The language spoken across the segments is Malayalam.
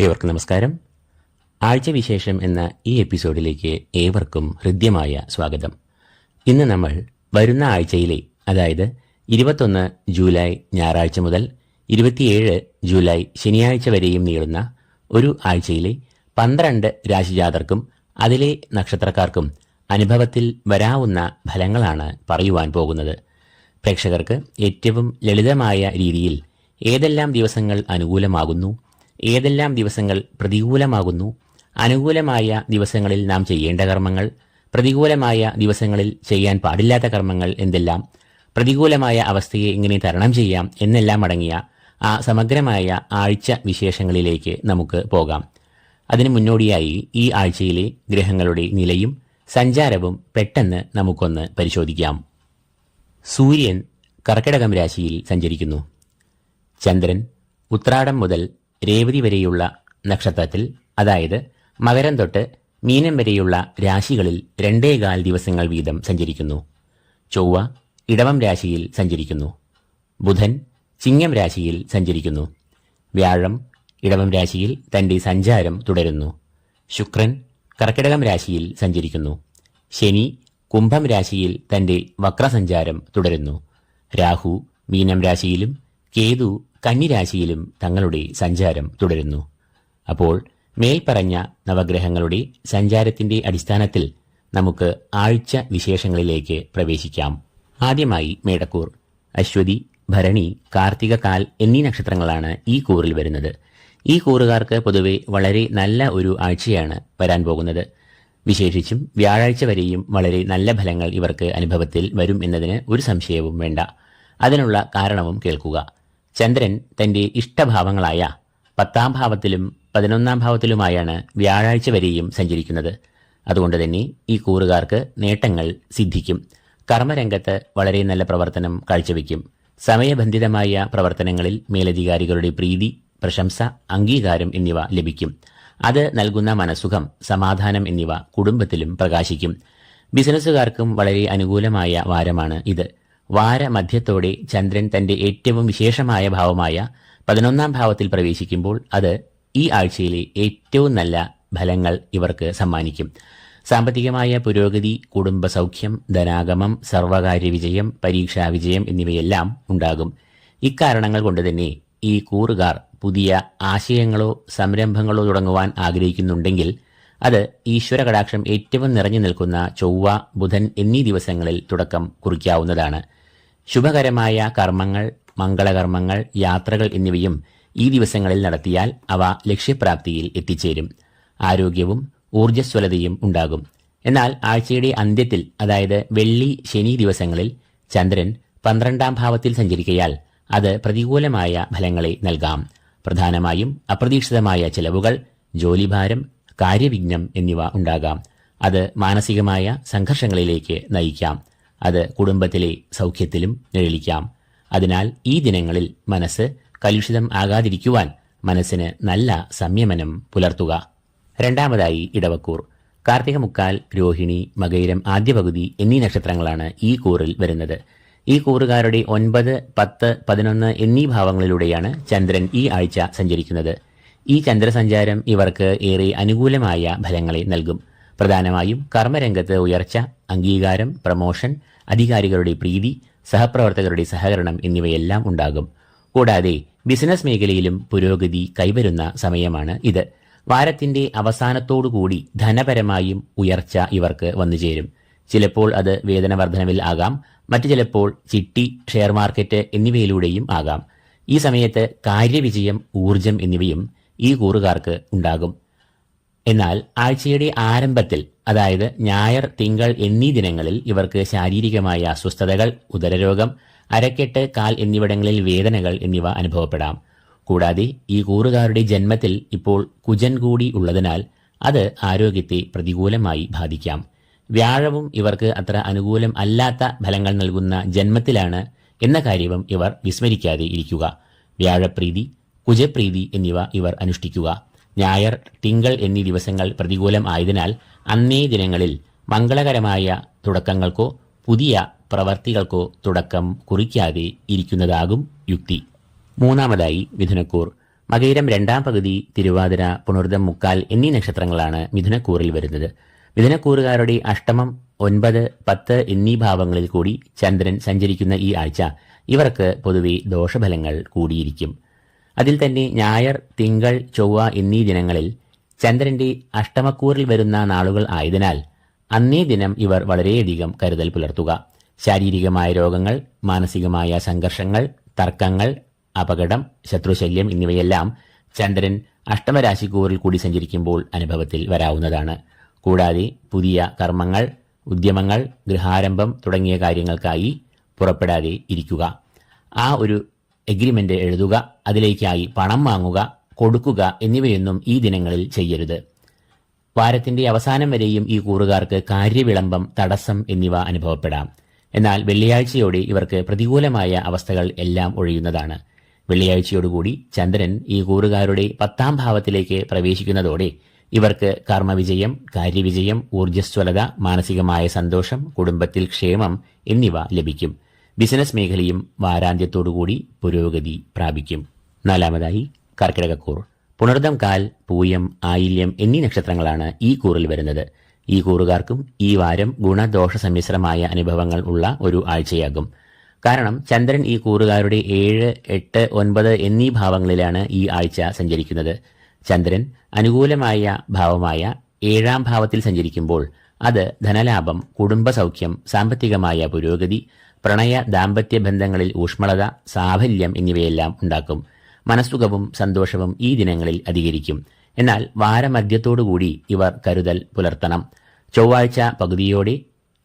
ഏവർക്കും നമസ്കാരം. ആഴ്ചവിശേഷം എന്ന ഈ എപ്പിസോഡിലേക്ക് ഏവർക്കും ഹൃദ്യമായ സ്വാഗതം. ഇന്ന് നമ്മൾ വരുന്ന ആഴ്ചയിലെ അതായത് ഇരുപത്തൊന്ന് ജൂലൈ ഞായറാഴ്ച മുതൽ ഇരുപത്തിയേഴ് ജൂലൈ ശനിയാഴ്ച വരെയും നീളുന്ന ഒരു ആഴ്ചയിലെ പന്ത്രണ്ട് രാശിജാതർക്കും അതിലെ നക്ഷത്രക്കാർക്കും അനുഭവത്തിൽ വരാവുന്ന ഫലങ്ങളാണ് പറയുവാൻ പോകുന്നത്. പ്രേക്ഷകർക്ക് ഏറ്റവും ലളിതമായ രീതിയിൽ ഏതെല്ലാം ദിവസങ്ങൾ അനുകൂലമാകുന്നു? ഏതെല്ലാം ദിവസങ്ങൾ പ്രതികൂലമാകുന്നു അനുകൂലമായ ദിവസങ്ങളിൽ നാം ചെയ്യേണ്ട കർമ്മങ്ങൾ പ്രതികൂലമായ ദിവസങ്ങളിൽ ചെയ്യാൻ പാടില്ലാത്ത കർമ്മങ്ങൾ എന്തെല്ലാം പ്രതികൂലമായ അവസ്ഥയെ എങ്ങനെ തരണം ചെയ്യാം എന്നെല്ലാം അടങ്ങിയ ആ സമഗ്രമായ ആഴ്ച വിശേഷങ്ങളിലേക്ക് നമുക്ക് പോകാം. അതിനു മുന്നോടിയായി ഈ ആഴ്ചയിലെ ഗ്രഹങ്ങളുടെ നിലയും സഞ്ചാരവും പെട്ടെന്ന് നമുക്കൊന്ന് പരിശോധിക്കാം. സൂര്യൻ കർക്കിടകം രാശിയിൽ സഞ്ചരിക്കുന്നു. ചന്ദ്രൻ ഉത്രാടം മുതൽ രേവതി വരെയുള്ള നക്ഷത്രത്തിൽ അതായത് മകരം തൊട്ട് മീനം വരെയുള്ള രാശികളിൽ രണ്ടേകാൽ ദിവസങ്ങൾ വീതം സഞ്ചരിക്കുന്നു. ചൊവ്വ ഇടവം രാശിയിൽ സഞ്ചരിക്കുന്നു. ബുധൻ ചിങ്ങം രാശിയിൽ സഞ്ചരിക്കുന്നു. വ്യാഴം ഇടവം രാശിയിൽ തന്റെ സഞ്ചാരം തുടരുന്നു. ശുക്രൻ കർക്കിടകം രാശിയിൽ സഞ്ചരിക്കുന്നു. ശനി കുംഭം രാശിയിൽ തന്റെ വക്രസഞ്ചാരം തുടരുന്നു. രാഹു മീനം രാശിയിലും കേതു കന്നിരാശിയിലും തങ്ങളുടെ സഞ്ചാരം തുടരുന്നു. അപ്പോൾ മേൽപ്പറഞ്ഞ നവഗ്രഹങ്ങളുടെ സഞ്ചാരത്തിന്റെ അടിസ്ഥാനത്തിൽ നമുക്ക് ആഴ്ച വിശേഷങ്ങളിലേക്ക് പ്രവേശിക്കാം. ആദ്യമായി മേടക്കൂർ അശ്വതി ഭരണി കാർത്തിക കാൽ എന്നീ നക്ഷത്രങ്ങളാണ് ഈ കൂറിൽ വരുന്നത്. ഈ കൂറുകാർക്ക് പൊതുവെ വളരെ നല്ല ഒരു ആഴ്ചയാണ് വരാൻ പോകുന്നത്. വിശേഷിച്ചും വ്യാഴാഴ്ച വരെയും വളരെ നല്ല ഫലങ്ങൾ ഇവർക്ക് അനുഭവത്തിൽ വരും എന്നതിന് ഒരു സംശയവും വേണ്ട. അതിനുള്ള കാരണവും കേൾക്കുക. ചന്ദ്രൻ തന്റെ ഇഷ്ടഭാവങ്ങളായ പത്താം ഭാവത്തിലും പതിനൊന്നാം ഭാവത്തിലുമായാണ് വ്യാഴാഴ്ച വരെയും സഞ്ചരിക്കുന്നത്. അതുകൊണ്ട് തന്നെ ഈ കൂറുകാർക്ക് നേട്ടങ്ങൾ സിദ്ധിക്കും. കർമ്മരംഗത്ത് വളരെ നല്ല പ്രവർത്തനം കാഴ്ചവെക്കും. സമയബന്ധിതമായ പ്രവർത്തനങ്ങളിൽ മേലധികാരികളുടെ പ്രീതി പ്രശംസ അംഗീകാരം എന്നിവ ലഭിക്കും. അത് നൽകുന്ന മനസുഖം സമാധാനം എന്നിവ കുടുംബത്തിലും പ്രകാശിക്കും. ബിസിനസ്സുകാർക്കും വളരെ അനുകൂലമായ വാരമാണ് ഇത്. വാരമധ്യത്തോടെ ചന്ദ്രൻ തന്റെ ഏറ്റവും വിശേഷമായ ഭാവമായ പതിനൊന്നാം ഭാവത്തിൽ പ്രവേശിക്കുമ്പോൾ അത് ഈ ആഴ്ചയിലെ ഏറ്റവും നല്ല ഫലങ്ങൾ ഇവർക്ക് സമ്മാനിക്കും. സാമ്പത്തികമായ പുരോഗതി കുടുംബ സൗഖ്യം ധനാഗമം സർവകാര്യ വിജയം പരീക്ഷാ വിജയം എന്നിവയെല്ലാം ഉണ്ടാകും. ഇക്കാരണങ്ങൾ കൊണ്ട് തന്നെ ഈ കൂറുകാർ പുതിയ ആശയങ്ങളോ സംരംഭങ്ങളോ തുടങ്ങുവാൻ ആഗ്രഹിക്കുന്നുണ്ടെങ്കിൽ അത് ഈശ്വര കടാക്ഷം ഏറ്റവും നിറഞ്ഞു നിൽക്കുന്ന ചൊവ്വ ബുധൻ എന്നീ ദിവസങ്ങളിൽ തുടക്കം കുറിക്കാവുന്നതാണ്. ശുഭകരമായ കർമ്മങ്ങൾ മംഗളകർമ്മങ്ങൾ യാത്രകൾ എന്നിവയും ഈ ദിവസങ്ങളിൽ നടത്തിയാൽ അവ ലക്ഷ്യപ്രാപ്തിയിൽ എത്തിച്ചേരും. ആരോഗ്യവും ഊർജസ്വലതയും ഉണ്ടാകും. എന്നാൽ ആഴ്ചയുടെ അന്ത്യത്തിൽ അതായത് വെള്ളി ശനി ദിവസങ്ങളിൽ ചന്ദ്രൻ പന്ത്രണ്ടാം ഭാവത്തിൽ സഞ്ചരിക്കയാൽ അത് പ്രതികൂലമായ ഫലങ്ങളെ നൽകാം. പ്രധാനമായും അപ്രതീക്ഷിതമായ ചെലവുകൾ ജോലിഭാരം കാര്യവിഘ്നം എന്നിവ ഉണ്ടാകാം. അത് മാനസികമായ സംഘർഷങ്ങളിലേക്ക് നയിക്കാം. അത് കുടുംബത്തിലെ സൗഖ്യത്തിലും നിഴലിക്കാം. അതിനാൽ ഈ ദിനങ്ങളിൽ മനസ്സ് കലുഷിതം ആകാതിരിക്കുവാൻ മനസ്സിന് നല്ല സംയമനം പുലർത്തുക. രണ്ടാമതായി ഇടവക്കൂർ. കാർത്തിക മുക്കാൽ രോഹിണി മകയിരം ആദ്യ പകുതി എന്നീ നക്ഷത്രങ്ങളാണ് ഈ കൂറിൽ വരുന്നത്. ഈ കൂറുകാരുടെ ഒൻപത് പത്ത് പതിനൊന്ന് എന്നീ ഭാവങ്ങളിലൂടെയാണ് ചന്ദ്രൻ ഈ ആഴ്ച സഞ്ചരിക്കുന്നത്. ഈ ചന്ദ്രസഞ്ചാരം ഇവർക്ക് ഏറെ അനുകൂലമായ ഫലങ്ങളെ നൽകും. പ്രധാനമായും കർമ്മരംഗത്ത് ഉയർച്ച അംഗീകാരം പ്രമോഷൻ അധികാരികളുടെ പ്രീതി സഹപ്രവർത്തകരുടെ സഹകരണം എന്നിവയെല്ലാം ഉണ്ടാകും. കൂടാതെ ബിസിനസ് മേഖലയിലും പുരോഗതി കൈവരുന്ന സമയമാണ് ഇത്. വാരത്തിന്റെ അവസാനത്തോടുകൂടി ധനപരമായും ഉയർച്ച ഇവർക്ക് വന്നുചേരും ചിലപ്പോൾ അത് വേതന വർധനവിൽ ആകാം മറ്റു ചിലപ്പോൾ ചിട്ടി ഷെയർ മാർക്കറ്റ് എന്നിവയിലൂടെയും ആകാം. ഈ സമയത്ത് കാര്യവിജയം ഊർജം എന്നിവയും ഈ കൂറുകാർക്ക് ഉണ്ടാകും. എന്നാൽ ആഴ്ചയുടെ ആരംഭത്തിൽ അതായത് ഞായർ തിങ്കൾ എന്നീ ദിനങ്ങളിൽ ഇവർക്ക് ശാരീരികമായ അസ്വസ്ഥതകൾ ഉദരരോഗം അരക്കെട്ട് കാൽ എന്നിവിടങ്ങളിൽ വേദനകൾ എന്നിവ അനുഭവപ്പെടാം. കൂടാതെ ഈ കൂറുകാരുടെ ജന്മത്തിൽ ഇപ്പോൾ കുജൻ കൂടി ഉള്ളതിനാൽ അത് ആരോഗ്യത്തെ പ്രതികൂലമായി ബാധിക്കാം. വ്യാഴവും ഇവർക്ക് അത്ര അനുകൂലം അല്ലാത്ത ഫലങ്ങൾ നൽകുന്ന ജന്മത്തിലാണ് എന്ന കാര്യവും ഇവർ വിസ്മരിക്കാതെ ഇരിക്കുക. വ്യാഴപ്രീതി കുജപ്രീതി എന്നിവ ഇവർ അനുഷ്ഠിക്കുക. ഞായർ തിങ്കൾ എന്നീ ദിവസങ്ങൾ പ്രതികൂലം ആയതിനാൽ അന്നേ ദിനങ്ങളിൽ മംഗളകരമായ തുടക്കങ്ങൾക്കോ പുതിയ പ്രവർത്തികൾക്കോ തുടക്കം കുറിക്കാതെ ഇരിക്കുന്നതാകും യുക്തി. മൂന്നാമതായി മിഥുനക്കൂർ. മകയിരം രണ്ടാം പകുതി തിരുവാതിര പുണർദം മുക്കാൽ എന്നീ നക്ഷത്രങ്ങളാണ് മിഥുനക്കൂറിൽ വരുന്നത്. മിഥുനക്കൂറുകാരുടെ അഷ്ടമം ഒൻപത് പത്ത് എന്നീ ഭാവങ്ങളിൽ കൂടി ചന്ദ്രൻ സഞ്ചരിക്കുന്ന ഈ ആഴ്ച ഇവർക്ക് പൊതുവെ ദോഷഫലങ്ങൾ കൂടിയിരിക്കും. അതിൽ തന്നെ ഞായർ തിങ്കൾ ചൊവ്വ എന്നീ ദിനങ്ങളിൽ ചന്ദ്രന്റെ അഷ്ടമക്കൂറിൽ വരുന്ന നാളുകൾ ആയതിനാൽ അന്നേ ദിനം ഇവർ വളരെയധികം കരുതൽ പുലർത്തുക. ശാരീരികമായ രോഗങ്ങൾ മാനസികമായ സംഘർഷങ്ങൾ തർക്കങ്ങൾ അപകടം ശത്രുശല്യം എന്നിവയെല്ലാം ചന്ദ്രൻ അഷ്ടമരാശിക്കൂറിൽ കൂടി സഞ്ചരിക്കുമ്പോൾ അനുഭവത്തിൽ വരാവുന്നതാണ്. കൂടാതെ പുതിയ കർമ്മങ്ങൾ ഉദ്യമങ്ങൾ ഗൃഹാരംഭം തുടങ്ങിയ കാര്യങ്ങൾക്കായി പുറപ്പെടാതെ ഇരിക്കുക. ആ ഒരു എഗ്രിമെന്റ് എഴുതുക അതിലേക്കായി പണം വാങ്ങുക കൊടുക്കുക എന്നിവയൊന്നും ഈ ദിനങ്ങളിൽ ചെയ്യരുത്. വാരത്തിന്റെ അവസാനം വരെയും ഈ കൂറുകാർക്ക് കാര്യവിളംബം തടസ്സം എന്നിവ അനുഭവപ്പെടാം. എന്നാൽ വെള്ളിയാഴ്ചയോടെ ഇവർക്ക് പ്രതികൂലമായ അവസ്ഥകൾ എല്ലാം ഒഴിയുന്നതാണ്. വെള്ളിയാഴ്ചയോടുകൂടി ചന്ദ്രൻ ഈ കൂറുകാരുടെ പത്താം ഭാവത്തിലേക്ക് പ്രവേശിക്കുന്നതോടെ ഇവർക്ക് കർമ്മവിജയം കാര്യവിജയം ഊർജസ്വലത മാനസികമായ സന്തോഷം കുടുംബത്തിൽ ക്ഷേമം എന്നിവ ലഭിക്കും. ബിസിനസ് മേഖലയും വാരാന്ത്യത്തോടുകൂടി പുരോഗതി പ്രാപിക്കും. നാലാമതായി കർക്കിടകക്കൂർ. പുണർദം കാൽ പൂയം ആയില്യം എന്നീ നക്ഷത്രങ്ങളാണ് ഈ കൂറിൽ വരുന്നത്. ഈ കൂറുകാർക്കും ഈ വാരം ഗുണദോഷ സമ്മിശ്രമായ അനുഭവങ്ങൾ ഉള്ള ഒരു ആഴ്ചയാകും. കാരണം ചന്ദ്രൻ ഈ കൂറുകാരുടെ ഏഴ് എട്ട് ഒൻപത് എന്നീ ഭാവങ്ങളിലാണ് ഈ ആഴ്ച സഞ്ചരിക്കുന്നത്. ചന്ദ്രൻ അനുകൂലമായ ഭാവമായ ഏഴാം ഭാവത്തിൽ സഞ്ചരിക്കുമ്പോൾ അത് ധനലാഭം കുടുംബസൗഖ്യം സാമ്പത്തികമായ പുരോഗതി പ്രണയ ദാമ്പത്യ ബന്ധങ്ങളിൽ ഊഷ്മളത സാഫല്യം എന്നിവയെല്ലാം ഉണ്ടാക്കും. മനസ്സുഖവും സന്തോഷവും ഈ ദിനങ്ങളിൽ അധികരിക്കും. എന്നാൽ വാരമധ്യത്തോടുകൂടി ഇവർ കരുതൽ പുലർത്തണം. ചൊവ്വാഴ്ച പകുതിയോടെ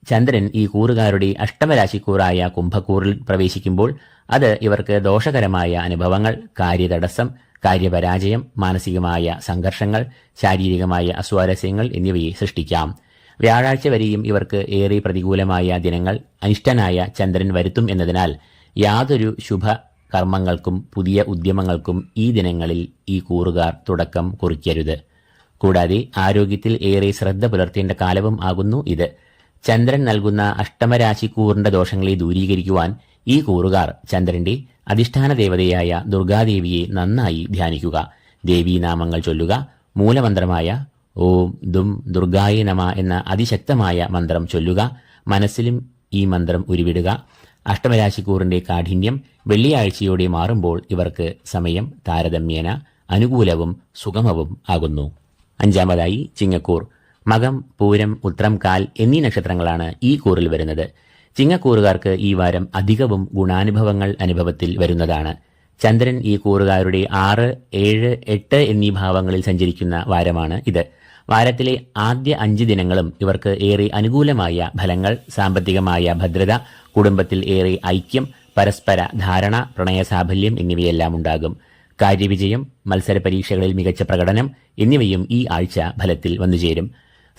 ചന്ദ്രൻ ഈ കൂറുകാരുടെ അഷ്ടമരാശിക്കൂറായ കുംഭക്കൂറിൽ പ്രവേശിക്കുമ്പോൾ അത് ഇവർക്ക് ദോഷകരമായ അനുഭവങ്ങൾ കാര്യതടസ്സം കാര്യപരാജയം മാനസികമായ സംഘർഷങ്ങൾ ശാരീരികമായ അസ്വാരസ്യങ്ങൾ എന്നിവയെ സൃഷ്ടിക്കാം. വ്യാഴാഴ്ച വരെയും ഇവർക്ക് ഏറെ പ്രതികൂലമായ ദിനങ്ങൾ അനിഷ്ടനായ ചന്ദ്രൻ വരുത്തും എന്നതിനാൽ യാതൊരു ശുഭ കർമ്മങ്ങൾക്കും പുതിയ ഉദ്യമങ്ങൾക്കും ഈ ദിനങ്ങളിൽ ഈ കൂറുകാർ തുടക്കം കുറിക്കരുത്. കൂടാതെ ആരോഗ്യത്തിൽ ഏറെ ശ്രദ്ധ പുലർത്തേണ്ട കാലവും ആകുന്നു ഇത്. ചന്ദ്രൻ നൽകുന്ന അഷ്ടമരാശി കൂറിന്റെ ദോഷങ്ങളെ ദൂരീകരിക്കുവാൻ ഈ കൂറുകാർ ചന്ദ്രന്റെ അധിഷ്ഠാന ദേവതയായ ദുർഗാദേവിയെ നന്നായി ധ്യാനിക്കുക. ദേവീനാമങ്ങൾ ചൊല്ലുക. മൂലമന്ത്രമായ ഓം ദും ദുർഗായ നമ എന്ന അതിശക്തമായ മന്ത്രം ചൊല്ലുക. മനസ്സിലും ഈ മന്ത്രം ഉരുവിടുക. അഷ്ടമരാശിക്കൂറിന്റെ കാഠിന്യം വെള്ളിയാഴ്ചയോടെ മാറുമ്പോൾ ഇവർക്ക് സമയം താരതമ്യേന അനുകൂലവും സുഗമവും ആകുന്നു. അഞ്ചാമതായി ചിങ്ങക്കൂർ. മകം പൂരം ഉത്രം കാൽ എന്നീ നക്ഷത്രങ്ങളാണ് ഈ കൂറിൽ വരുന്നത്. ചിങ്ങക്കൂറുകാർക്ക് ഈ വാരം അധികവും ഗുണാനുഭവങ്ങൾ അനുഭവത്തിൽ വരുന്നതാണ്. ചന്ദ്രൻ ഈ കൂറുകാരുടെ ആറ് ഏഴ് എട്ട് എന്നീ ഭാവങ്ങളിൽ സഞ്ചരിക്കുന്ന വാരമാണ് ഇത്. വാരത്തിലെ ആദ്യ അഞ്ച് ദിനങ്ങളും ഇവർക്ക് ഏറെ അനുകൂലമായ ഫലങ്ങൾ സാമ്പത്തികമായ ഭദ്രത കുടുംബത്തിൽ ഏറെ ഐക്യം പരസ്പര ധാരണ പ്രണയസാഫല്യം എന്നിവയെല്ലാം ഉണ്ടാകും. കാര്യവിജയം മത്സര പരീക്ഷകളിൽ മികച്ച പ്രകടനം എന്നിവയും ഈ ആഴ്ച ഫലത്തിൽ വന്നുചേരും.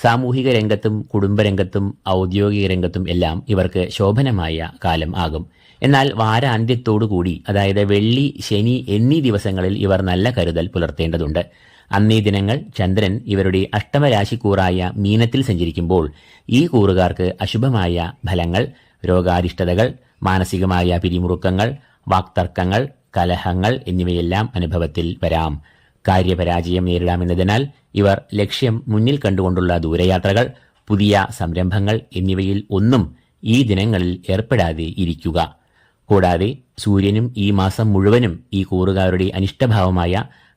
സാമൂഹിക രംഗത്തും കുടുംബരംഗത്തും ഔദ്യോഗിക രംഗത്തും എല്ലാം ഇവർക്ക് ശോഭനമായ കാലം ആകും. എന്നാൽ വാരാന്ത്യത്തോടുകൂടി അതായത് വെള്ളി ശനി എന്നീ ദിവസങ്ങളിൽ ഇവർ നല്ല കരുതൽ പുലർത്തേണ്ടതുണ്ട്. അന്നേ ദിനങ്ങൾ ചന്ദ്രൻ ഇവരുടെ അഷ്ടമരാശിക്കൂറായ മീനത്തിൽ സഞ്ചരിക്കുമ്പോൾ ഈ കൂറുകാർക്ക് അശുഭമായ ഫലങ്ങൾ രോഗാരിഷ്ടതകൾ മാനസികമായ പിരിമുറുക്കങ്ങൾ വാക്തർക്കങ്ങൾ കലഹങ്ങൾ എന്നിവയെല്ലാം അനുഭവത്തിൽ വരാം. കാര്യപരാജയം നേരിടാമെന്നതിനാൽ ഇവർ ലക്ഷ്യം മുന്നിൽ കണ്ടുകൊണ്ടുള്ള ദൂരയാത്രകൾ പുതിയ സംരംഭങ്ങൾ എന്നിവയിൽ ഒന്നും ഈ ദിനങ്ങളിൽ ഏർപ്പെടാതെ ഇരിക്കുക. കൂടാതെ സൂര്യനും ഈ മാസം മുഴുവനും ഈ കൂറുകാരുടെ അനിഷ്ടഭാവമായ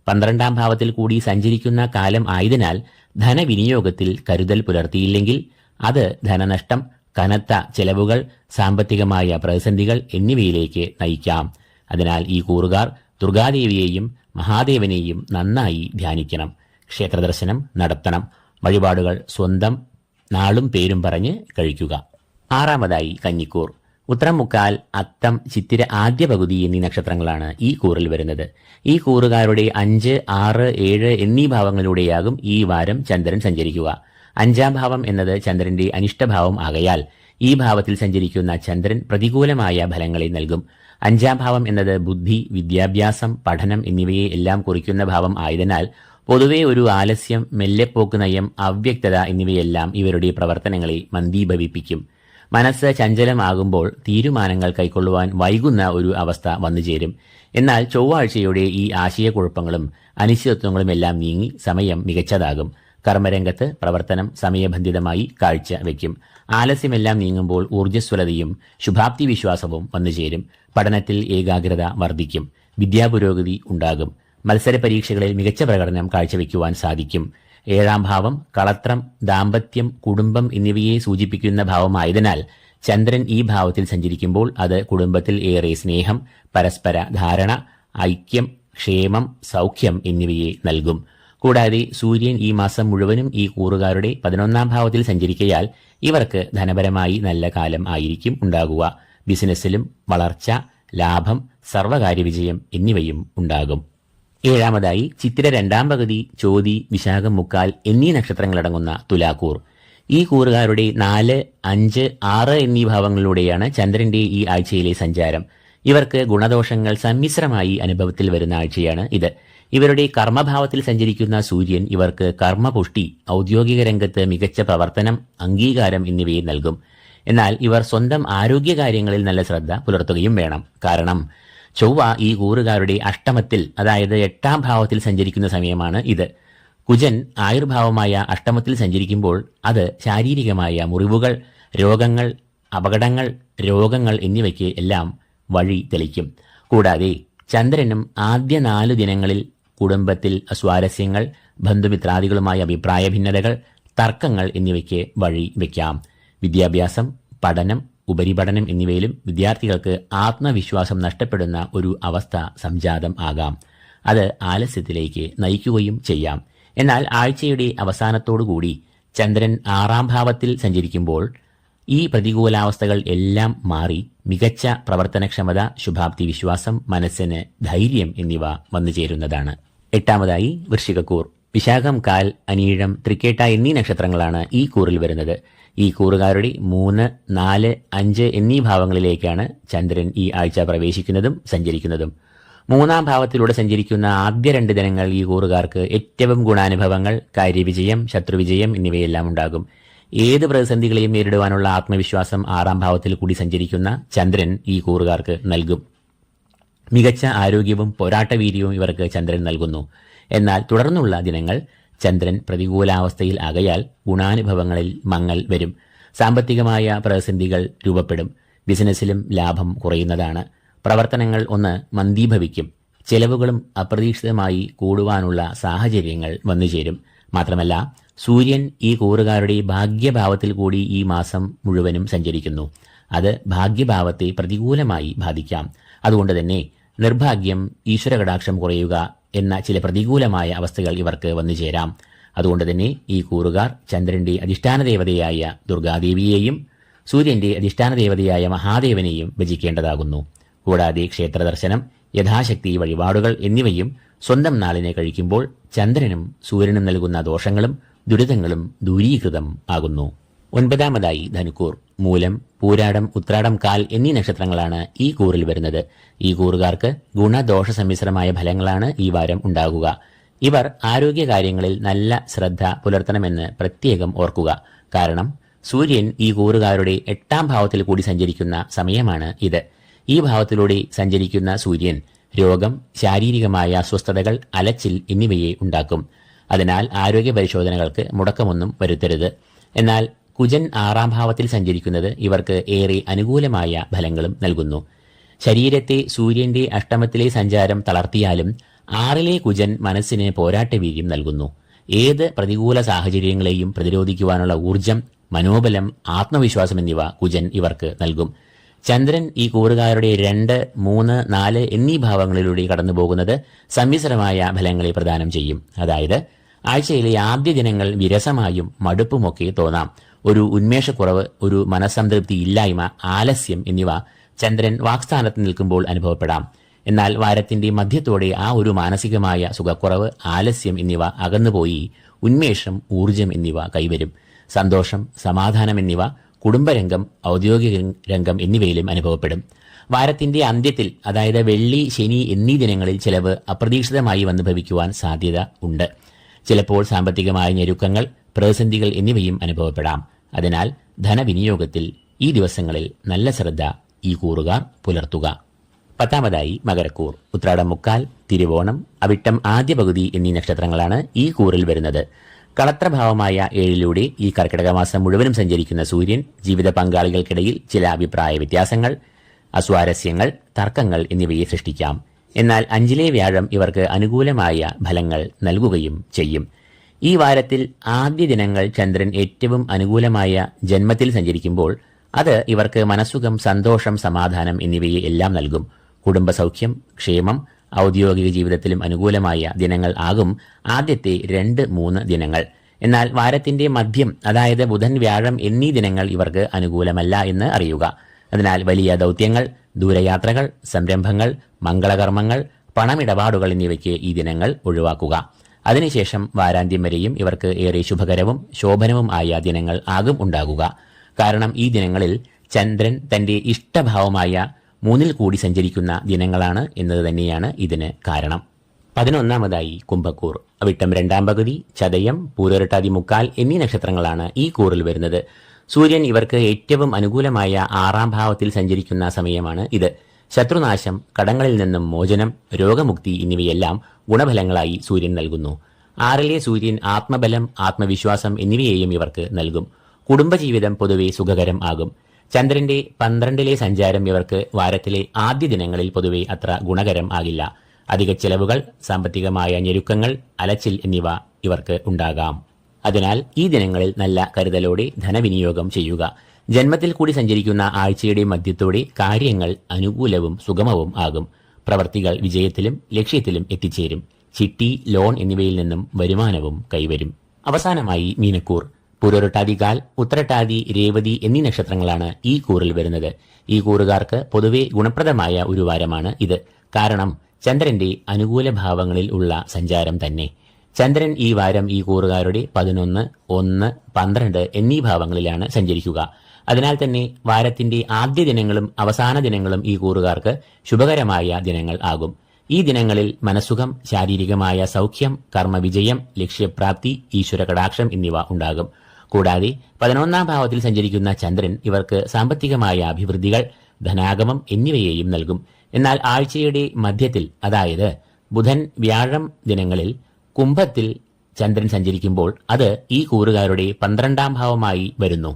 പന്ത്രണ്ടാം ഭാവത്തിൽ കൂടി സഞ്ചരിക്കുന്ന കാലം ആയതിനാൽ ധനവിനിയോഗത്തിൽ കരുതൽ പുലർത്തിയില്ലെങ്കിൽ അത് ധനനഷ്ടം കനത്ത ചെലവുകൾ സാമ്പത്തികമായ പ്രതിസന്ധികൾ എന്നിവയിലേക്ക് നയിക്കാം. അതിനാൽ ഈ കൂറുകാർ ദുർഗാദേവിയെയും മഹാദേവനെയും നന്നായി ധ്യാനിക്കണം. ക്ഷേത്രദർശനം നടത്തണം. വഴിപാടുകൾ സ്വന്തം നാളും പേരും പറഞ്ഞ് കഴിക്കുക. ആറാമതായി കന്നിക്കൂർ ഉത്തരം മുക്കാൽ അത്തം ചിത്തിര ആദ്യ പകുതി എന്നീ നക്ഷത്രങ്ങളാണ് ഈ കൂറിൽ വരുന്നത്. ഈ കൂറുകാരുടെ അഞ്ച് ആറ് ഏഴ് എന്നീ ഭാവങ്ങളിലൂടെയാകും ഈ വാരം ചന്ദ്രൻ സഞ്ചരിക്കുക. അഞ്ചാം ഭാവം എന്നത് ചന്ദ്രന്റെ അനിഷ്ടഭാവം ആകയാൽ ഈ ഭാവത്തിൽ സഞ്ചരിക്കുന്ന ചന്ദ്രൻ പ്രതികൂലമായ ഫലങ്ങളെ നൽകും. അഞ്ചാം ഭാവം എന്നത് ബുദ്ധി വിദ്യാഭ്യാസം പഠനം എന്നിവയെ എല്ലാം കുറിക്കുന്ന ഭാവം ആയതിനാൽ പൊതുവെ ഒരു ആലസ്യം മെല്ലെപ്പോക്ക് നയം അവ്യക്തത എന്നിവയെല്ലാം ഇവരുടെ പ്രവർത്തനങ്ങളെ മന്ദീഭവിപ്പിക്കും. മനസ്സ് ചഞ്ചലമാകുമ്പോൾ തീരുമാനങ്ങൾ കൈക്കൊള്ളുവാൻ വൈകുന്ന ഒരു അവസ്ഥ വന്നുചേരും. എന്നാൽ ചൊവ്വാഴ്ചയുടെ ഈ ആശയക്കുഴപ്പങ്ങളും അനിശ്ചിതത്വങ്ങളും എല്ലാം നീങ്ങി സമയം മികച്ചതാകും. കർമ്മരംഗത്ത് പ്രവർത്തനം സമയബന്ധിതമായി കാഴ്ച വയ്ക്കും. ആലസ്യമെല്ലാം നീങ്ങുമ്പോൾ ഊർജസ്വലതയും ശുഭാപ്തി വിശ്വാസവും വന്നുചേരും. പഠനത്തിൽ ഏകാഗ്രത വർദ്ധിക്കും. വിദ്യാപുരോഗതി ഉണ്ടാകും. മത്സര പരീക്ഷകളിൽ മികച്ച പ്രകടനം കാഴ്ചവെക്കുവാൻ സാധിക്കും. ഏഴാം ഭാവം കളത്രം ദാമ്പത്യം കുടുംബം എന്നിവയെ സൂചിപ്പിക്കുന്ന ഭാവമായതിനാൽ ചന്ദ്രൻ ഈ ഭാവത്തിൽ സഞ്ചരിക്കുമ്പോൾ അത് കുടുംബത്തിൽ ഏറെ സ്നേഹം പരസ്പര ധാരണ ഐക്യം ക്ഷേമം സൗഖ്യം എന്നിവയെ നൽകും. കൂടാതെ സൂര്യൻ ഈ മാസം മുഴുവനും ഈ കൂറുകാരുടെ പതിനൊന്നാം ഭാവത്തിൽ സഞ്ചരിക്കയാൽ ഇവർക്ക് ധനപരമായി നല്ല കാലം ആയിരിക്കും ഉണ്ടാകുക. ബിസിനസ്സിലും വളർച്ച ലാഭം സർവകാര്യവിജയം എന്നിവയും ഉണ്ടാകും. ഏഴാമതായി ചിത്തിര രണ്ടാം പകുതി ചോതി വിശാഖം മുക്കാൽ എന്നീ നക്ഷത്രങ്ങളടങ്ങുന്ന തുലാക്കൂർ. ഈ കൂറുകാരുടെ നാല് അഞ്ച് ആറ് എന്നീ ഭാവങ്ങളിലൂടെയാണ് ചന്ദ്രന്റെ ഈ ആഴ്ചയിലെ സഞ്ചാരം. ഇവർക്ക് ഗുണദോഷങ്ങൾ സമ്മിശ്രമായി അനുഭവത്തിൽ വരുന്ന ആഴ്ചയാണ് ഇത്. ഇവരുടെ കർമ്മഭാവത്തിൽ സഞ്ചരിക്കുന്ന സൂര്യൻ ഇവർക്ക് കർമ്മപുഷ്ടി ഔദ്യോഗിക രംഗത്ത് മികച്ച പ്രവർത്തനം അംഗീകാരം എന്നിവയെ നൽകും. എന്നാൽ ഇവർ സ്വന്തം ആരോഗ്യകാര്യങ്ങളിൽ നല്ല ശ്രദ്ധ പുലർത്തുകയും വേണം. കാരണം ചൊവ്വ ഈ കൂറുകാരുടെ അഷ്ടമത്തിൽ അതായത് എട്ടാം ഭാവത്തിൽ സഞ്ചരിക്കുന്ന സമയമാണ് ഇത്. കുജൻ ആയുർഭാവമായ അഷ്ടമത്തിൽ സഞ്ചരിക്കുമ്പോൾ അത് ശാരീരികമായ മുറിവുകൾ രോഗങ്ങൾ അപകടങ്ങൾ രോഗങ്ങൾ എന്നിവയ്ക്ക് എല്ലാം വഴി തെളിക്കും. കൂടാതെ ചന്ദ്രനും ആദ്യ നാല് ദിനങ്ങളിൽ കുടുംബത്തിൽ സ്വാരസ്യങ്ങൾ ബന്ധുമിത്രാദികളുമായ അഭിപ്രായ ഭിന്നതകൾ തർക്കങ്ങൾ എന്നിവയ്ക്ക് വഴി വയ്ക്കാം വിദ്യാഭ്യാസം പഠനം ഉപരിപഠനം എന്നിവയിലും വിദ്യാർത്ഥികൾക്ക് ആത്മവിശ്വാസം നഷ്ടപ്പെടുന്ന ഒരു അവസ്ഥ സംജാതം ആകാം. അത് ആലസ്യത്തിലേക്ക് നയിക്കുകയും ചെയ്യാം. എന്നാൽ ആഴ്ചയുടെ അവസാനത്തോടുകൂടി ചന്ദ്രൻ ആറാം ഭാവത്തിൽ സഞ്ചരിക്കുമ്പോൾ ഈ പ്രതികൂലാവസ്ഥകൾ എല്ലാം മാറി മികച്ച പ്രവർത്തനക്ഷമത ശുഭാപ്തി വിശ്വാസം മനസ്സിന് ധൈര്യം എന്നിവ വന്നു ചേരുന്നതാണ്. എട്ടാമതായി വൃശ്ചികക്കൂർ. വിശാഖം കാൽ അനീഴം തൃക്കേട്ട എന്നീ നക്ഷത്രങ്ങളാണ് ഈ കൂറിൽ വരുന്നത്. ഈ കൂറുകാരുടെ മൂന്ന് നാല് അഞ്ച് എന്നീ ഭാവങ്ങളിലേക്കാണ് ചന്ദ്രൻ ഈ ആഴ്ച പ്രവേശിക്കുന്നതും സഞ്ചരിക്കുന്നതും. മൂന്നാം ഭാവത്തിലൂടെ സഞ്ചരിക്കുന്ന ആദ്യ രണ്ട് ദിനങ്ങൾ ഈ കൂറുകാർക്ക് ഏറ്റവും ഗുണാനുഭവങ്ങൾ കാര്യവിജയം ശത്രുവിജയം എന്നിവയെല്ലാം ഉണ്ടാകും. ഏത് പ്രതിസന്ധികളെയും നേരിടുവാനുള്ള ആത്മവിശ്വാസം ആറാം ഭാവത്തിൽ കൂടി സഞ്ചരിക്കുന്ന ചന്ദ്രൻ ഈ കൂറുകാർക്ക് നൽകും. മികച്ച ആരോഗ്യവും പോരാട്ടവീര്യവും ഇവർക്ക് ചന്ദ്രൻ നൽകുന്നു. എന്നാൽ തുടർന്നുള്ള ദിനങ്ങൾ ചന്ദ്രൻ പ്രതികൂലാവസ്ഥയിൽ ആകയാൽ ഗുണാനുഭവങ്ങളിൽ മങ്ങൽ വരും. സാമ്പത്തികമായ പ്രതിസന്ധികൾ രൂപപ്പെടും. ബിസിനസ്സിലും ലാഭം കുറയുന്നതാണ്. പ്രവർത്തനങ്ങൾ ഒന്ന് മന്ദീഭവിക്കും. ചെലവുകളും അപ്രതീക്ഷിതമായി കൂടുവാനുള്ള സാഹചര്യങ്ങൾ വന്നുചേരും മാത്രമല്ല സൂര്യൻ ഈ കൂറുകാരുടെ ഭാഗ്യഭാവത്തിൽ കൂടി ഈ മാസം മുഴുവനും സഞ്ചരിക്കുന്നു. അത് ഭാഗ്യഭാവത്തെ പ്രതികൂലമായി ബാധിക്കാം. അതുകൊണ്ട് തന്നെ നിർഭാഗ്യം ഈശ്വരകടാക്ഷം കുറയുക എന്ന ചില പ്രതികൂലമായ അവസ്ഥകൾ ഇവർക്ക് വന്നു ചേരാം. അതുകൊണ്ട് തന്നെ ഈ കൂറുകാർ ചന്ദ്രന്റെ അധിഷ്ഠാന ദേവതയായ ദുർഗാദേവിയെയും സൂര്യന്റെ അധിഷ്ഠാന ദേവതയായ മഹാദേവനെയും ഭജിക്കേണ്ടതാകുന്നു. കൂടാതെ ക്ഷേത്ര ദർശനം യഥാശക്തി വഴിപാടുകൾ എന്നിവയും സ്വന്തം നാളിനെ കഴിക്കുമ്പോൾ ചന്ദ്രനും സൂര്യനും നൽകുന്ന ദോഷങ്ങളും ദുരിതങ്ങളും ദൂരീകൃതം ആകുന്നു. ഒൻപതാമതായി ധനുക്കൂർ മൂലം പൂരാടം ഉത്രാടം കാൽ എന്നീ നക്ഷത്രങ്ങളാണ് ഈ കൂറിൽ വരുന്നത്. ഈ കൂറുകാർക്ക് ഗുണദോഷ സമ്മിശ്രമായ ഫലങ്ങളാണ് ഈ വാരം ഉണ്ടാകുക. ഇവർ ആരോഗ്യകാര്യങ്ങളിൽ നല്ല ശ്രദ്ധ പുലർത്തണമെന്ന് പ്രത്യേകം ഓർക്കുക. കാരണം സൂര്യൻ ഈ കൂറുകാരുടെ എട്ടാം ഭാവത്തിൽ കൂടി സഞ്ചരിക്കുന്ന സമയമാണ് ഇത്. ഈ ഭാവത്തിലൂടെ സഞ്ചരിക്കുന്ന സൂര്യൻ രോഗം ശാരീരികമായ അസ്വസ്ഥതകൾ അലച്ചിൽ എന്നിവയെ ഉണ്ടാക്കും. അതിനാൽ ആരോഗ്യ പരിശോധനകൾക്ക് മുടക്കമൊന്നും വരുത്തരുത്. എന്നാൽ കുജൻ ആറാം ഭാവത്തിൽ സഞ്ചരിക്കുന്നത് ഇവർക്ക് ഏറെ അനുകൂലമായ ഫലങ്ങളും നൽകുന്നു. ശരീരത്തെ സൂര്യന്റെ അഷ്ടമത്തിലെ സഞ്ചാരം തളർത്തിയാലും ആറിലെ കുജൻ മനസ്സിന് പോരാട്ട വീര്യം നൽകുന്നു. ഏത് പ്രതികൂല സാഹചര്യങ്ങളെയും പ്രതിരോധിക്കുവാനുള്ള ഊർജം മനോബലം ആത്മവിശ്വാസം എന്നിവ കുജൻ ഇവർക്ക് നൽകും. ചന്ദ്രൻ ഈ കൂറുകാരുടെ രണ്ട് മൂന്ന് നാല് എന്നീ ഭാവങ്ങളിലൂടെ കടന്നുപോകുന്നത് സമ്മിശ്രമായ ഫലങ്ങളെ പ്രദാനം ചെയ്യും. അതായത് ആഴ്ചയിലെ ആദ്യ ദിനങ്ങൾ വിരസമായും മടുപ്പുമൊക്കെ തോന്നാം. ഒരു ഉന്മേഷക്കുറവ് ഒരു മനസംതൃപ്തി ഇല്ലായ്മ ആലസ്യം എന്നിവ ചന്ദ്രൻ വാക്സ്ഥാനത്ത് നിൽക്കുമ്പോൾ അനുഭവപ്പെടാം. എന്നാൽ വാരത്തിന്റെ മധ്യത്തോടെ ആ ഒരു മാനസികമായ സുഖക്കുറവ് ആലസ്യം എന്നിവ അകന്നുപോയി ഉന്മേഷം ഊർജം എന്നിവ കൈവരും. സന്തോഷം സമാധാനം എന്നിവ കുടുംബരംഗം ഔദ്യോഗിക രംഗം എന്നിവയിലും അനുഭവപ്പെടും. വാരത്തിന്റെ അന്ത്യത്തിൽ അതായത് വെള്ളി ശനി എന്നീ ദിനങ്ങളിൽ ചിലവ് അപ്രതീക്ഷിതമായി വന്നു ഭവിക്കുവാൻ സാധ്യത ഉണ്ട്. ചിലപ്പോൾ സാമ്പത്തികമായ ഞെരുക്കങ്ങൾ പ്രതിസന്ധികൾ എന്നിവയും അനുഭവപ്പെടാം. അതിനാൽ ധനവിനിയോഗത്തിൽ ഈ ദിവസങ്ങളിൽ നല്ല ശ്രദ്ധ ഈ കൂറുകാർ പുലർത്തുക. പത്താമതായി മകരക്കൂർ. ഉത്രാടം മുക്കാൽ തിരുവോണം അവിട്ടം ആദ്യ പകുതി എന്നീ നക്ഷത്രങ്ങളാണ് ഈ കൂറിൽ വരുന്നത്. കളത്രഭാവമായ ഏഴിലൂടെ ഈ കർക്കിടക മാസം മുഴുവനും സഞ്ചരിക്കുന്ന സൂര്യൻ ജീവിത പങ്കാളികൾക്കിടയിൽ ചില അഭിപ്രായ വ്യത്യാസങ്ങൾ അസ്വാരസ്യങ്ങൾ തർക്കങ്ങൾ എന്നിവയെ സൃഷ്ടിക്കാം. എന്നാൽ അഞ്ചിലെ വ്യാഴം ഇവർക്ക് അനുകൂലമായ ഫലങ്ങൾ നൽകുകയും ചെയ്യും. ഈ വാരത്തിൽ ആദ്യ ദിനങ്ങൾ ചന്ദ്രൻ ഏറ്റവും അനുകൂലമായ ജന്മത്തിൽ സഞ്ചരിക്കുമ്പോൾ അത് ഇവർക്ക് മനസ്സുഖം സന്തോഷം സമാധാനം എന്നിവയെ എല്ലാം നൽകും. കുടുംബസൗഖ്യം ക്ഷേമം ഔദ്യോഗിക ജീവിതത്തിലും അനുകൂലമായ ദിനങ്ങൾ ആകും ആദ്യത്തെ രണ്ട് മൂന്ന് ദിനങ്ങൾ. എന്നാൽ വാരത്തിന്റെ മധ്യം അതായത് ബുധൻ വ്യാഴം എന്നീ ദിനങ്ങൾ ഇവർക്ക് അനുകൂലമല്ല എന്ന് അറിയുക. അതിനാൽ വലിയ ദൗത്യങ്ങൾ ദൂരയാത്രകൾ സംരംഭങ്ങൾ മംഗളകർമ്മങ്ങൾ പണമിടപാടുകൾ എന്നിവയ്ക്ക് ഈ ദിനങ്ങൾ ഒഴിവാക്കുക. അതിനുശേഷം വാരാന്ത്യം വരെയും ഇവർക്ക് ഏറെ ശുഭകരവും ശോഭനവും ആയ ദിനങ്ങൾ ആകും ഉണ്ടാകുക. കാരണം ഈ ദിനങ്ങളിൽ ചന്ദ്രൻ തന്റെ ഇഷ്ടഭാവമായ മൂന്നിൽ കൂടി സഞ്ചരിക്കുന്ന ദിനങ്ങളാണ് എന്നത് തന്നെയാണ് ഇതിന് കാരണം. പതിനൊന്നാമതായി കുംഭക്കൂർ. വിട്ടം രണ്ടാം പകുതി ചതയം പൂരൊരട്ടാതി മുക്കാൽ എന്നീ നക്ഷത്രങ്ങളാണ് ഈ കൂറിൽ വരുന്നത്. സൂര്യൻ ഇവർക്ക് ഏറ്റവും അനുകൂലമായ ആറാം ഭാവത്തിൽ സഞ്ചരിക്കുന്ന സമയമാണ് ഇത്. ശത്രുനാശം കടങ്ങളിൽ നിന്നും മോചനം രോഗമുക്തി എന്നിവയെല്ലാം ഗുണഫലങ്ങളായി സൂര്യൻ നൽകുന്നു. ആറിലെ സൂര്യൻ ആത്മബലം ആത്മവിശ്വാസം എന്നിവയെയും ഇവർക്ക് നൽകും. കുടുംബജീവിതം പൊതുവെ സുഖകരം ആകും. ചന്ദ്രന്റെ പന്ത്രണ്ടിലെ സഞ്ചാരം ഇവർക്ക് വാരത്തിലെ ആദ്യ ദിനങ്ങളിൽ പൊതുവെ അത്ര ഗുണകരം ആകില്ല. അധിക ചെലവുകൾ സാമ്പത്തികമായ ഞെരുക്കങ്ങൾ അലച്ചിൽ എന്നിവ ഇവർക്ക് ഉണ്ടാകാം. അതിനാൽ ഈ ദിനങ്ങളിൽ നല്ല കരുതലോടെ ധനവിനിയോഗം ചെയ്യുക. ജന്മത്തിൽ കൂടി സഞ്ചരിക്കുന്ന ആഴ്ചയുടെ മധ്യത്തോടെ കാര്യങ്ങൾ അനുകൂലവും സുഗമവും ആകും. പ്രവർത്തികൾ വിജയത്തിലും ലക്ഷ്യത്തിലും എത്തിച്ചേരും. ചിട്ടി ലോൺ എന്നിവയിൽ നിന്നും വരുമാനവും കൈവരും. അവസാനമായി മീനക്കൂർ. പുരോരട്ടാതികാൽ ഉത്തരട്ടാതി രേവതി എന്നീ നക്ഷത്രങ്ങളാണ് ഈ കൂറിൽ വരുന്നത്. ഈ കൂറുകാർക്ക് പൊതുവെ ഗുണപ്രദമായ ഒരു വാരമാണ് ഇത്. കാരണം ചന്ദ്രന്റെ അനുകൂല ഭാവങ്ങളിൽ ഉള്ള സഞ്ചാരം തന്നെ. ചന്ദ്രൻ ഈ വാരം ഈ കൂറുകാരുടെ പതിനൊന്ന് ഒന്ന് പന്ത്രണ്ട് എന്നീ ഭാവങ്ങളിലാണ് സഞ്ചരിക്കുക. അതിനാൽ തന്നെ വാരത്തിന്റെ ആദ്യ ദിനങ്ങളും അവസാന ദിനങ്ങളും ഈ കൂറുകാർക്ക് ശുഭകരമായ ദിനങ്ങൾ ആകും. ഈ ദിനങ്ങളിൽ മനസുഖം ശാരീരികമായ സൗഖ്യം കർമ്മവിജയം ലക്ഷ്യപ്രാപ്തി ഈശ്വര കടാക്ഷം എന്നിവ ഉണ്ടാകും. കൂടാതെ പതിനൊന്നാം ഭാവത്തിൽ സഞ്ചരിക്കുന്ന ചന്ദ്രൻ ഇവർക്ക് സാമ്പത്തികമായ അഭിവൃദ്ധികൾ ധനാഗമം എന്നിവയെയും നൽകും. എന്നാൽ ആഴ്ചയുടെ മധ്യത്തിൽ അതായത് ബുധൻ വ്യാഴം ദിനങ്ങളിൽ കുംഭത്തിൽ ചന്ദ്രൻ സഞ്ചരിക്കുമ്പോൾ അത് ഈ കൂറുകാരുടെ പന്ത്രണ്ടാം ഭാവമായി വരുന്നു.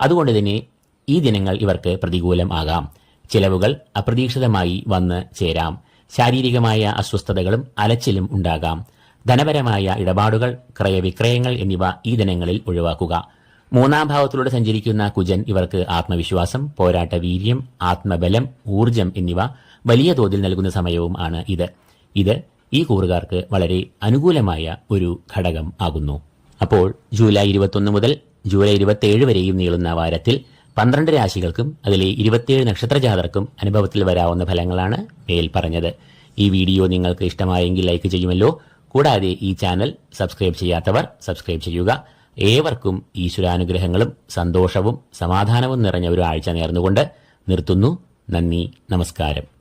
അതുകൊണ്ട് തന്നെ ഈ ദിനങ്ങൾ ഇവർക്ക് പ്രതികൂലം ആകാം. ചിലവുകൾ അപ്രതീക്ഷിതമായി വന്ന് ചേരാം. ശാരീരികമായ അസ്വസ്ഥതകളും അലച്ചിലും ഉണ്ടാകാം. ധനപരമായ ഇടപാടുകൾ ക്രയവിക്രയങ്ങൾ എന്നിവ ഈ ദിനങ്ങളിൽ ഒഴിവാക്കുക. മൂന്നാം ഭാവത്തിലൂടെ സഞ്ചരിക്കുന്ന കുജൻ ഇവർക്ക് ആത്മവിശ്വാസം പോരാട്ട വീര്യം ആത്മബലം ഊർജം എന്നിവ വലിയ തോതിൽ നൽകുന്ന സമയവും ആണ് ഇത്. ഇത് ഈ കൂറുകാർക്ക് വളരെ അനുകൂലമായ ഒരു ഘടകം ആകുന്നു. അപ്പോൾ ജൂലൈ ഇരുപത്തൊന്ന് മുതൽ ജൂലൈ ഇരുപത്തിയേഴ് വരെയും നീളുന്ന വാരത്തിൽ പന്ത്രണ്ട് രാശികൾക്കും അതിലെ ഇരുപത്തിയേഴ് നക്ഷത്ര ജാതർക്കും അനുഭവത്തിൽ വരാവുന്ന ഫലങ്ങളാണ് മേൽ പറഞ്ഞത്. ഈ വീഡിയോ നിങ്ങൾക്ക് ഇഷ്ടമായെങ്കിൽ ലൈക്ക് ചെയ്യുമല്ലോ. കൂടാതെ ഈ ചാനൽ സബ്സ്ക്രൈബ് ചെയ്യാത്തവർ സബ്സ്ക്രൈബ് ചെയ്യുക. ഏവർക്കും ഈശ്വരാനുഗ്രഹങ്ങളും സന്തോഷവും സമാധാനവും നിറഞ്ഞ ഒരു ആഴ്ച നേർന്നുകൊണ്ട് നിർത്തുന്നു. നന്ദി നമസ്കാരം.